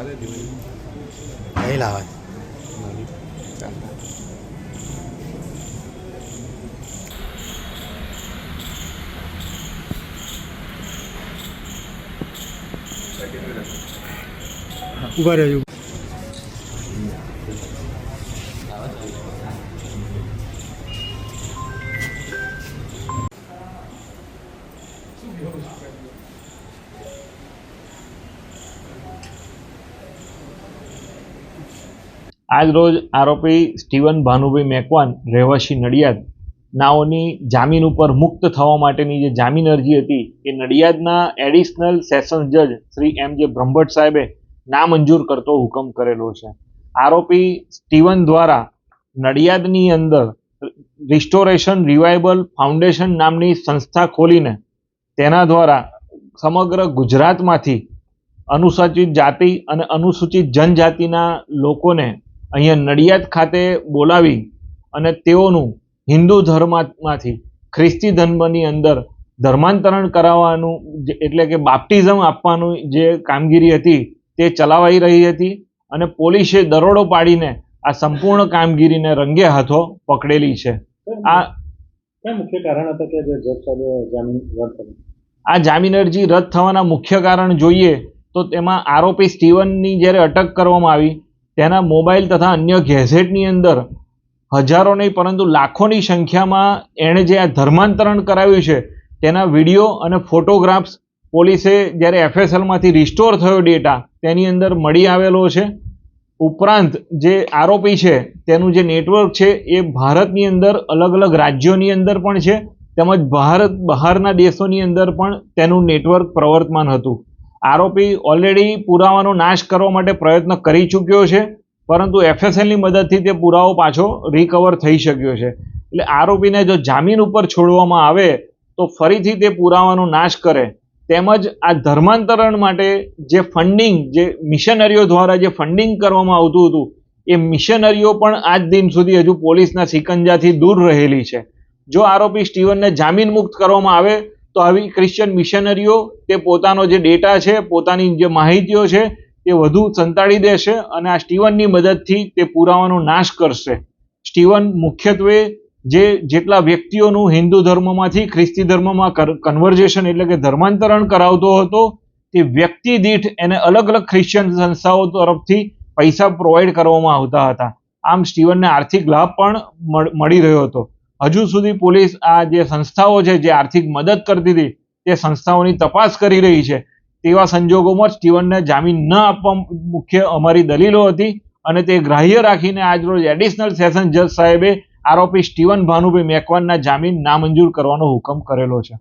નહીં લાવે ઊભા રહેજો આજ રોજ આરોપી સ્ટીવન ભાનુભાઈ મેકવાન રહેવાસી નડિયાદ નાઓની જામીન ઉપર મુક્ત થવા માટેની જે જામીન અરજી હતી એ નડિયાદના એડિશનલ સેશન્સ જજ શ્રી એમ જે બ્રહ્મભટ્ટ સાહેબે નામંજૂર કરતો હુકમ કરેલો છે. આરોપી સ્ટીવન દ્વારા નડિયાદની અંદર રિસ્ટોરેશન રિવાઇબલ ફાઉન્ડેશન નામની સંસ્થા ખોલીને તેના દ્વારા સમગ્ર ગુજરાતમાંથી અનુસૂચિત જાતિ અને અનુસૂચિત જનજાતિના લોકોને અહીંયા નડિયાદ ખાતે બોલાવી અને તેઓનું હિન્દુ ધર્મમાંથી ખ્રિસ્તી ધર્મની અંદર ધર્માંતરણ કરાવવાનું એટલે કે બાપ્ટિઝમ આપવાનું જે કામગીરી હતી તે ચલાવાઈ રહી હતી અને પોલીસે દરોડો પાડીને આ સંપૂર્ણ કામગીરીને રંગે હાથો પકડેલી છે. આ મુખ્ય કારણ હતા કે આ જામીન અરજી રદ થવાના મુખ્ય કારણ જોઈએ તો તેમાં આરોપી સ્ટીવનની જ્યારે અટક કરવામાં આવી તેના મોબાઈલ તથા અન્ય ગેઝેટની અંદર હજારો નહીં, પરંતુ લાખોની સંખ્યામાં એણે જે આ ધર્માંતરણ કરાવ્યું છે, તેના વીડિયો અને ફોટોગ્રાફ્સ પોલીસે જ્યારે એફએસએલમાંથી રિસ્ટોર થયો ડેટા, તેની અંદર મળી આવેલો છે. ઉપરાંત જે આરોપી છે, તેનું જે નેટવર્ક છે, એ ભારતની અંદર અલગ અલગ રાજ્યોની અંદર પણ છે, તેમજ ભારત બહારના દેશોની અંદર પણ તેનું નેટવર્ક પ્રવર્તમાન હતું. આરોપી ઓલરેડી પુરાવાનો નાશ કરવા માટે પ્રયત્ન કરી ચૂક્યો છે, પરંતુ એફએસએલની મદદથી તે પુરાવો પાછો રિકવર થઈ શક્યો છે. એટલે આરોપીને જો જામીન ઉપર છોડવામાં આવે, તો ફરીથી તે પુરાવાનો નાશ કરે. તેમજ આ ધર્માંતરણ માટે જે ફંડિંગ જે મિશનરીઓ દ્વારા જે ફંડિંગ કરવામાં આવતું હતું, એ મિશનરીઓ પણ આજ દિન સુધી હજુ પોલીસના સિકંજાથી દૂર રહેલી છે. જો આરોપી સ્ટીવનને જામીન મુક્ત કરવામાં આવે તો આવી ક્રિશ્ચિયન મિશનરીઓ તે પોતાનો જે ડેટા છે, પોતાની જે માહિતીઓ છે તે વધુ સંતાડી દેશે અને આ સ્ટીવનની મદદથી તે પુરાવાનો નાશ કરશે. સ્ટીવન મુખ્યત્વે જે જેટલા વ્યક્તિઓનું હિન્દુ ધર્મમાંથી ખ્રિસ્તી ધર્મમાં કન્વર્જેશન એટલે કે ધર્માંતરણ કરાવતો હતો, તે વ્યક્તિ દીઠ એને અલગ અલગ ખ્રિશ્ચિયન સંસ્થાઓ તરફથી પૈસા પ્રોવાઈડ કરવામાં આવતા હતા. આમ સ્ટીવનને આર્થિક લાભ પણ મળી રહ્યો હતો. હજુ સુધી પોલીસ આ જે સંસ્થાઓ છે, જે આર્થિક મદદ કરતી હતી, તે સંસ્થાઓની તપાસ કરી રહી છે. તેવા સંજોગોમાં સ્ટીવનને જામીન ન આપવા મુખ્ય અમારી દલીલો હતી અને તે ગ્રાહ્ય રાખીને આજરોજ એડિશનલ સેશન જજ સાહેબે આરોપી સ્ટીવન ભાનુભાઈ મેકવાનના જામીન નામંજૂર કરવાનો હુકમ કરેલો છે.